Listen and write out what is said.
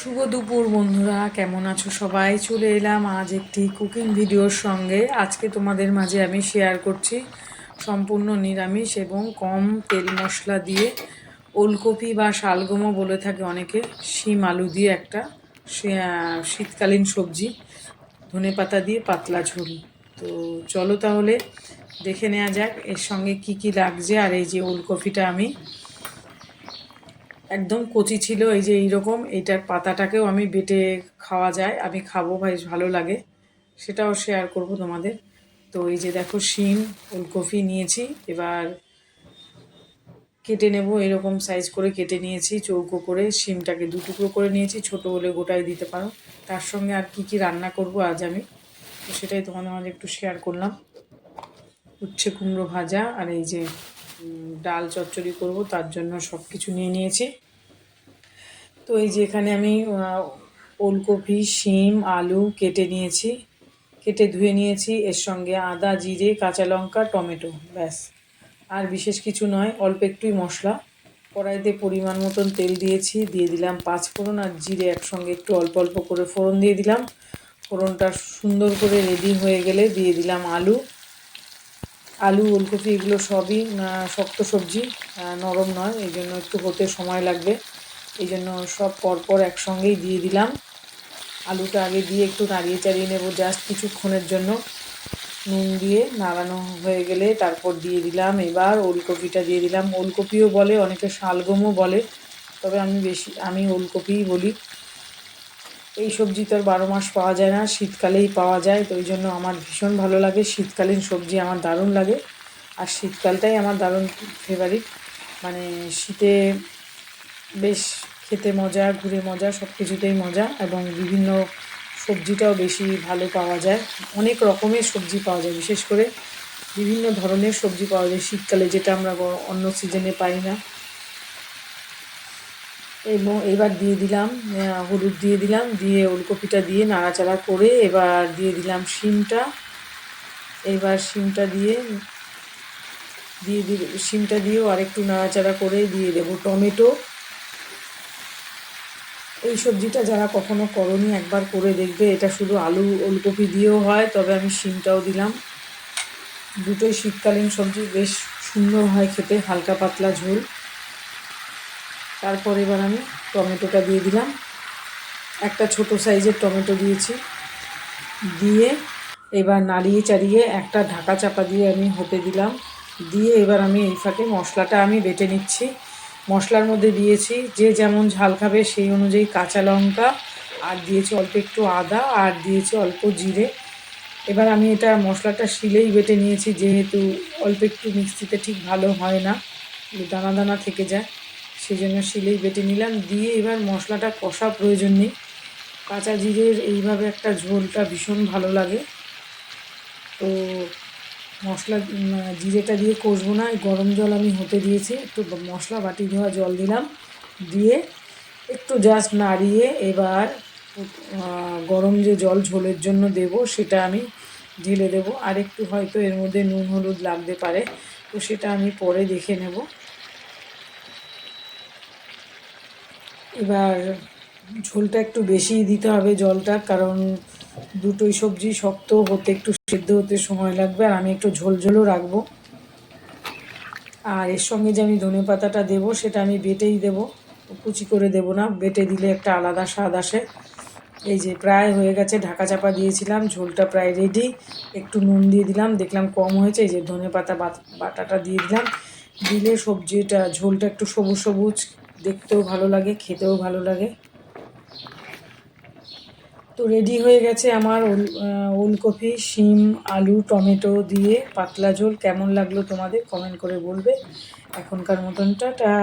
শুভ দুপুর বন্ধুরা, কেমন আছো সবাই? চলে এলাম আজ একটি কুকিং ভিডিওর সঙ্গে। আজকে তোমাদের মাঝে আমি শেয়ার করছি সম্পূর্ণ নিরামিষ এবং কম তেল মশলা দিয়ে। ওলকপি বা শালগমও বলে থাকে অনেকে, শিম, আলু দিয়ে একটা শীতকালীন সবজি, ধনে পাতা দিয়ে পাতলা ঝোল। তো চলো তাহলে দেখে নেওয়া যাক এর সঙ্গে কি কি লাগছে আর এই যে ওলকপিটা আমি একদম কচি ছিল, এই যে এইরকম, এইটার পাতাটাকেও আমি বেটে খাওয়া যায়, আমি খাব ভাই, ভালো লাগে, সেটাও শেয়ার করব তোমাদের। তো এই যে দেখো শিম ফুলকপি নিয়েছি, এবার কেটে নেব, এরকম সাইজ করে কেটে নিয়েছি, চৌকো করে, শিমটাকে দু টুকরো করে নিয়েছি, ছোট হলে গোটাই দিতে পারো। তার সঙ্গে আর কি কি রান্না করব আজ আমি, তো সেটাই তোমাদের মাঝে একটু শেয়ার করলাম। উচ্ছে কুমড়ো ভাজা, আর এই যে ডাল চচ্চড়ি করব, তার জন্য সব কিছু নিয়ে নিয়েছি। তো এই যে এখানে আমি ওলকপি, শিম, আলু কেটে নিয়েছি। কেটে ধুয়ে নিয়েছি, এর সঙ্গে আদা, জিরে, কাঁচা লঙ্কা, টমেটো, ব্যাস। আর বিশেষ কিছু নয়, অল্প একটুই মশলা। কড়াইতে পরিমাণ মতন তেল দিয়েছি, দিয়ে দিলাম পাঁচ ফোড়ন আর জিরে একসঙ্গে একটু অল্প অল্প করে ফোড়ন দিয়ে দিলাম। ফোড়নটা সুন্দর করে রেডি হয়ে গেলে দিয়ে দিলাম আলু। আলু ওলকপি এগুলো সবই শক্ত সবজি নরম নয়, এই জন্য একটু হতে সময় লাগবে। এই জন্য সব পরপর একসঙ্গেই দিয়ে দিলাম। আলুটা আগে দিয়ে একটু নাড়িয়ে চাড়িয়ে নেব জাস্ট কিছুক্ষণের জন্য। নুন দিয়ে নাড়ানো হয়ে গেলে তারপর দিয়ে দিলাম। এবার ওলকপিটা দিয়ে দিলাম। ওলকপিও বলে, অনেকে শালগমও বলে, তবে আমি বেশি, আমি ওলকপিই বলি। এই সবজি তো আর বারো মাস পাওয়া যায় না, শীতকালেই পাওয়া যায়, তো ওই জন্য আমার ভীষণ ভালো লাগে। শীতকালীন সবজি আমার দারুণ লাগে। আর শীতকালটাই আমার দারুণ ফেভারিট মানে শীতে বেশ খেতে মজা, ঘুরে মজা সব কিছুতেই মজা এবং বিভিন্ন সবজিটাও বেশি ভালো পাওয়া যায়। অনেক রকমের সবজি পাওয়া যায়, বিশেষ করে বিভিন্ন ধরনের সবজি পাওয়া যায়। শীতকালে যেটা আমরা অন্য সিজনে পাই না। এবং এবার দিয়ে দিলাম হলুদ দিয়ে দিলাম, দিয়ে ওলকপিটা দিয়ে নাড়াচাড়া করে এবার দিয়ে দিলাম শিমটা। এবার শিমটা দিয়ে দিয়ে দিয়ে শিমটা দিয়েও আরেকটু নাড়াচাড়া করে দিয়ে দেবো টমেটো। এই সবজিটা যারা কখনো করনি, একবার করে দেখবে, এটা শুধু আলু, ওলকপি দিয়েও হয়, তবে আমি শিমটাও দিলাম। দুটোই শীতকালীন সবজি, বেশ সুন্দর হয় খেতে, হালকা পাতলা ঝোল। তারপর এবার আমি টমেটোটা দিয়ে দিলাম। একটা ছোট সাইজের টমেটো দিয়েছি। দিয়ে এবার নাড়িয়ে চাড়িয়ে একটা ঢাকা চাপা দিয়ে আমি হতে দিলাম। দিয়ে এবার আমি এই ফাঁকে মশলাটা আমি বেটে নিচ্ছি। মশলার মধ্যে দিয়েছি যে যেমন ঝাল খাবে সেই অনুযায়ী কাঁচা লঙ্কা, আর দিয়েছি অল্প একটু আদা, আর দিয়েছি অল্প জিরে। এবার আমি এটা মশলাটা শিলেই বেটে নিয়েছি, যেহেতু অল্প একটু মিক্সিতে ঠিক ভালো হয় না দানা দানা থেকে যায়। সেই জন্য শিলেই বেটে নিলাম। দিয়ে এবার মশলাটা কষা প্রয়োজন নেই। কাঁচা জিরের এইভাবে একটা ঝোলটা ভীষণ ভালো লাগে। তো মশলা জিরেটা দিয়ে কষবো না। গরম জল আমি হতে দিয়েছি। একটু মশলা বাটি ধোয়া জল দিলাম। দিয়ে একটু জাস্ট নাড়িয়ে এবার গরম যে জল ঝোলের জন্য দেব সেটা আমি ঢেলে দেব। আর একটু হয়তো এর মধ্যে নুন, হলুদ লাগতে পারে। তো সেটা আমি পরে দেখে নেব। এবার ঝোলটা একটু বেশি দিতে হবে জলটা, কারণ দুটোই সবজি শক্ত হতে একটু সেদ্ধ হতে সময় লাগবে, আর আমি একটু ঝোল ঝোলও রাখব। আর এর সঙ্গে যে আমি ধনে পাতাটা দেবো, সেটা আমি বেটেই দেবো, কুচি করে দেবো না, বেটে দিলে একটা আলাদা স্বাদ আসে। এই যে প্রায় হয়ে গেছে, ঢাকা চাপা দিয়েছিলাম, ঝোলটা প্রায় রেডি একটু নুন দিয়ে দিলাম, দেখলাম কম হয়েছে, এই যে ধনে পাতা বাটাটা দিয়ে দিলাম। দিলে সবজিটা, ঝোলটা একটু সবুজ সবুজ দেখতেও ভালো লাগে, খেতেও ভালো লাগে। তো রেডি হয়ে গেছে আমার ওল ওলকপি, শিম, আলু, টমেটো দিয়ে পাতলা ঝোল। কেমন লাগল তোমাদের? কমেন্ট করে বলবে। এখনকার মতনটা টাটা!